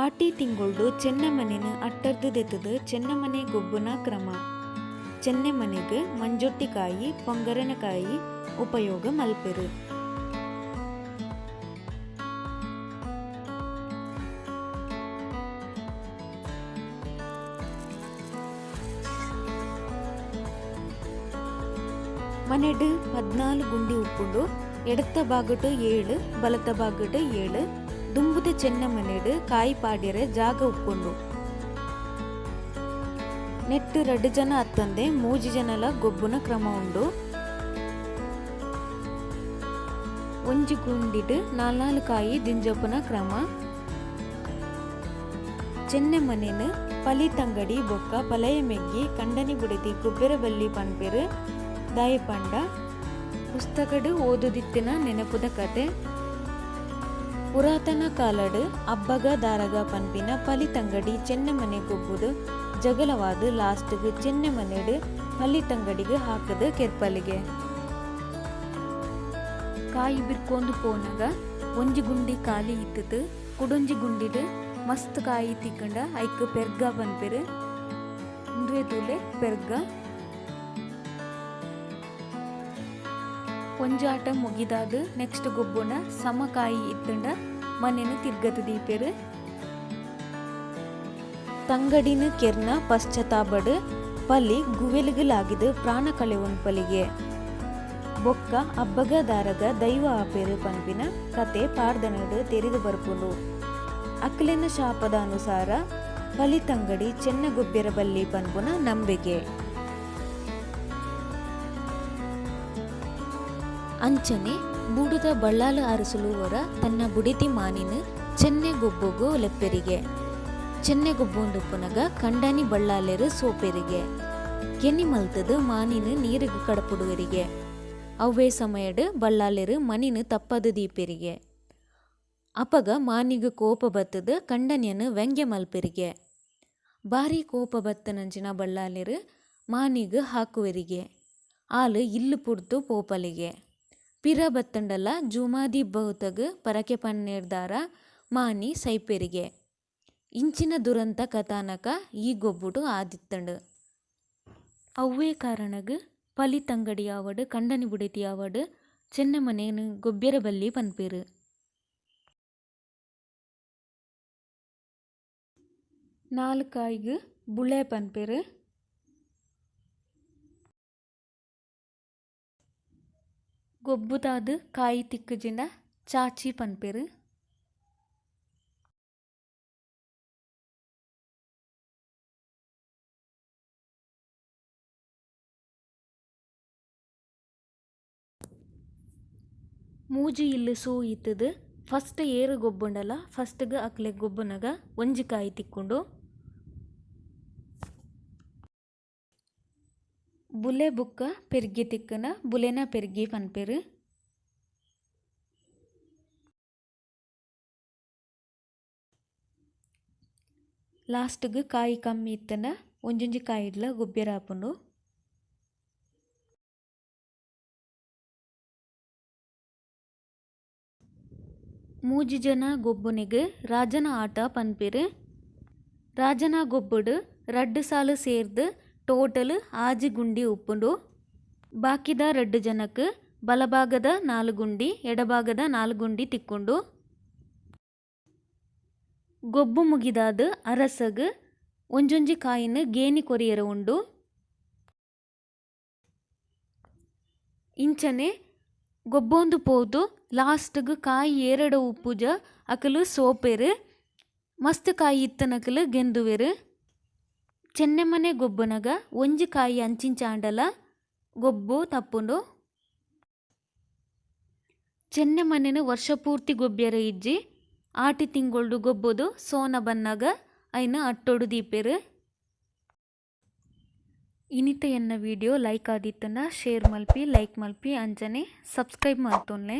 ಆಟಿ ತಿಂಗೊಳ್ಡು ಚೆನ್ನಮನೆನ ಅಟ್ಟರ್ದು ದೆತ್ತದು ಚೆನ್ನಮನೆ ಗೊಬ್ಬುನ ಕ್ರಮ. ಚೆನ್ನೆಮನೆಗ್ ಮಂಜೊಟ್ಟಿಕಾಯಿ ಪೊಂಗರನಕಾಯಿ ಉಪಯೋಗ ಮಲ್ಪೆರು. ಮನೆಡು ಪದ್ನಾಲು ಗುಂಡಿ ಉಪ್ಪುಂಡು ಎಡತ್ತ ಬಾಗಟ್ ಏಳು, ಬಲತ್ತ ಬಾಗಟ್ ಏಳು ದುಂಬುದ ಚೆನ್ನ ಮನೆಡ್ ಕಾಯಿ ಪಾಡ್ಯರೆ ಜಾಗ ಉಪ್ಪುಂಡು ನೆಟ್ಟು ರಡ್ಡ್ ಜನ ಅತ್ತಂದೆ, ಮೂಜಿ ಜನಲ ಗೊಬ್ಬುನ ಕ್ರಮ ಉಂಡು. ಒಂಜಿ ಗುಂಡಿಡ್, ನಾಲ್ನಾಲ್ ಕಾಯಿ ದಿಂಜಪ್ಪನ ಕ್ರಮ. ಚೆನ್ನೆ ಮನೆನ್ ಪಲಿತಂಗಡಿ ಬೊಕ್ಕ ಪಲಯ ಮೆಗ್ಗಿ, ಕಂಡನಿ ಬುಡದಿ ಗೊಬ್ಬರ ಬಲ್ಲಿ ಪನ್ಪೆರು ದಾಯಪಂಡ ಪುಸ್ತಕಡು ಓದುದಿತ್ತಿನ ನೆನಪುದ ಕತೆ. ಪುರಾತನ ಕಾಲಡ್ ಅಬ್ಬಗ ದಾರಗ ಪನ್ಪಿನ ಪಲಿತಂಗಡಿ ಚೆನ್ನೆಮನೆ ಗೊಬ್ಬುದು ಜಗಲವಾದು ಲಾಸ್ಟ್ಗ್ ಪಲಿ ತಂಗಡಿಗೆ ಹಾಕುದ್ ಕೆರ್ಪಲಿಗೆ. ಕಾಯಿ ಬಿರ್ಕೊಂದು ಪೋನಗ ಒಂಜಿ ಗುಂಡಿ ಖಾಲಿ ಇತ್ತದು ಕುಡೊಂಜಿ ಗುಂಡಿಡ್ ಮಸ್ತ್ ಕಾಯಿ ತಿಕ್ಕಂಡ ಐಕ್ ಪೆರ್ಗ ಬಂದಿರು ಮುಂದುವೆ ತೂಲೆ ಪೆರ್ಗ ಒಂಜಾಟ ಮುಗಿದಾದ ನೆಕ್ಸ್ಟ್ ಗೊಬ್ಬುನ ಸಮಕಾಯಿ ಇತ್ತಂಡ ಮನೆನು ತಿರ್ಗತು ದೀಪೆರು. ತಂಗಡಿನ ಕೆರ್ನ ಪಶ್ಚಾತ್ತಾಪಡು ಪಲಿ ಗುವೆಲುಗಲಾಗಿದ ಪ್ರಾಣ ಕಳೆವನ್ ಪಲಿಗೆ. ಬೊಕ್ಕ ಅಬ್ಬಗ ದಾರಗ ದೈವ ಆಪೇರು ಪನ್ಪಿನ ಕತೆ ಪಾರ್ದನಡು ತೆರೆದು ಬರ್ಪುಂಡು ಅಕ್ಲೆನ ಶಾಪದ ಅನುಸಾರ ಪಲಿ ತಂಗಡಿ ಚೆನ್ನ ಚೆನ್ನಗೊಬ್ಬೆರ ಬಲ್ಲಿ ಪನ್ಪುನ ನಂಬಿಕೆ ಅಂಚನೆ ಬುಡುದ ಬಳ್ಳಾಲ ಅರಸಲು ಅರಸಲುವರ ತನ್ನ ಬುಡಿತಿ ಮಾನಿನ ಚೆನ್ನೆ ಗೊಬ್ಬೊಗು ಲೆಪ್ಪೆರಿಗೆ. ಚೆನ್ನೆ ಗೊಬ್ಬೊಂದು ಪುನಗ ಕಂಡನಿ ಬಳ್ಳಾಲೆರು ಸೋಪೆರಿಗೆ. ಕೆನ್ನಿ ಮಲ್ತದ ಮಾನಿನ ನೀರಿಗೆ ಕಡಪುಡುವರಿಗೆ. ಅವ್ವೇ ಸಮಯಡು ಬಳ್ಳಾಲೆರು ಮನಿನ ತಪ್ಪದು ದೀಪೆರಿಗೆ. ಅಪಗ ಮಾನಿಗೆ ಕೋಪ ಬತ್ತದ ಕಂಡನ್ಯನು ವ್ಯಂಗ್ಯ ಮಲ್ಪೆರಿಗೆ. ಬಾರಿ ಕೋಪ ಬತ್ತನಂಚಿನ ಬಳ್ಳಾಲೆರು ಮಾನಿಗೆ ಹಾಕುವರಿಗೆ. ಆಲು ಇಲ್ಲು ಪುಡ್ತು ಪೋಪಲಿಗೆ. ಪಿರ ಬತ್ತಂಡಲ, ಜುಮಾದಿ ಬಹುತಗ್, ಪರಕೆ ಪನ್ನೇರ್ದಾರ, ಮಾನಿ ಸೈಪೆರಿಗೆ. ಇಂಚಿನ ದುರಂತ ಕಥಾನಕ ಈ ಗೊಬ್ಬುಡು ಆದಿತ್ತಂಡು. ಅವ್ವೇ ಕಾರಣಗ್ ಪಲಿತಂಗಡಿ ಆವಡ್ ಕಂಡನಿ ಬುಡತಿ ಚೆನ್ನ ಮನೆಯನ್ನು ಗೊಬ್ಬೆರ ಬಲ್ಲಿ ಪನ್ಪೇರು. ನಾಲ್ಕಾಯಿಗ ಬುಳೆ ಪನ್ಪೇರು ಗೊಬ್ಬುದಾದು ಕಾಯಿ ತಿಕ್ಕುಜಿನ ಚಾಚಿ ಪನ್ಪೇರು. ಮೂಜಿ ಇಲ್ಲಿ ಸೂ ಇತ್ತದು ಫಸ್ಟ್ ಏರು ಗೊಬ್ಬುಂಡಲ, ಫಸ್ಟ್ಗೆ ಅಕ್ಲೆ ಗೊಬ್ಬುನಗ ಒಂಜಿ ಕಾಯಿ ತಿಕ್ಕೊಂಡು. ಬುಲೆ ಬುಕ್ಕ ಪೆರ್ಗಿ ತಿಕ್ಕನ, ಬುಲೆನ ಪೆರ್ಗಿ ಪನ್ಪೆರು. ಲಾಸ್ಟ್ಗ್ ಕಾಯಿ ಕಮ್ಮಿ ಇತ್ತನ, ಒಂಜೊಂಜಿ ಕಾಯಿಡ್ಲ ಗೊಬ್ಬೆರ ಆಪುಂಡು ಮೂಜಿ ಜನ ಗೊಬ್ಬುನಿಗೆ ರಾಜನ ಆಟ ಪನ್ಪಿರು. ರಾಜನ ಗೊಬ್ಬುಡು ರಡ್ಡು ಸಾಲು ಸೇರ್ದ್ ಟೋಟಲ್ ಆಜಿ ಗುಂಡಿ ಉಪ್ಪುಂಡು. ಬಾಕಿದ ರಡ್ಡ್ ಜನಕ್ ಬಲಭಾಗದ ನಾಲ್ ಗುಂಡಿ, ಎಡಭಾಗದ ನಾಲ್ ಗುಂಡಿ ತಿಕ್ಕುಂಡು. ಗೊಬ್ಬು ಮುಗಿದಾದ್ ಅರಸಗ್ ಒಂಜೊಂಜಿ ಕಾಯಿನ್ ಗೇನಿ ಕೊರಿಯರ ಉಂಡು. ಇಂಚನೆ ಗೊಬ್ಬೊಂದು ಪೋದು, ಲಾಸ್ಟ್ಗೆ ಕಾಯಿ ಏರಡ ಉಪ್ಪುಜ ಅಕಲು ಸೋಪೆರು, ಮಸ್ತ್ ಕಾಯಿ ಇತ್ತನಕಲು ಗೆಂದುವೆರು. ಚೆನ್ನೆಮನೆ ಗೊಬ್ಬುನಗ ಒಂಜಿ ಕಾಯಿ ಅಂಚಿಂಚಾಂಡಲ ಗೊಬ್ಬು ತಪ್ಪುಂಡು. ಚೆನ್ನೆಮನೆನು ವರ್ಷ ಪೂರ್ತಿ ಗೊಬ್ಬೆರ ಇಜ್ಜಿ, ಆಟಿ ತಿಂಗಳು ಗೊಬ್ಬುದು ಸೋನ ಬನ್ನಗ, ಐನ ಅಟ್ಟೊಡು ದೀಪೆರು. ಇನಿತ ಎನ್ನ ವಿಡಿಯೋ ಲೈಕ್ ಆದಿತ್ತನ, ಶೇರ್ ಮಲ್ಪಿ, ಲೈಕ್ ಮಲ್ಪಿ ಅಂಚನೆ, ಸಬ್ಸ್ಕ್ರೈಬ್ ಮಲ್ತೊನ್ಲೆ.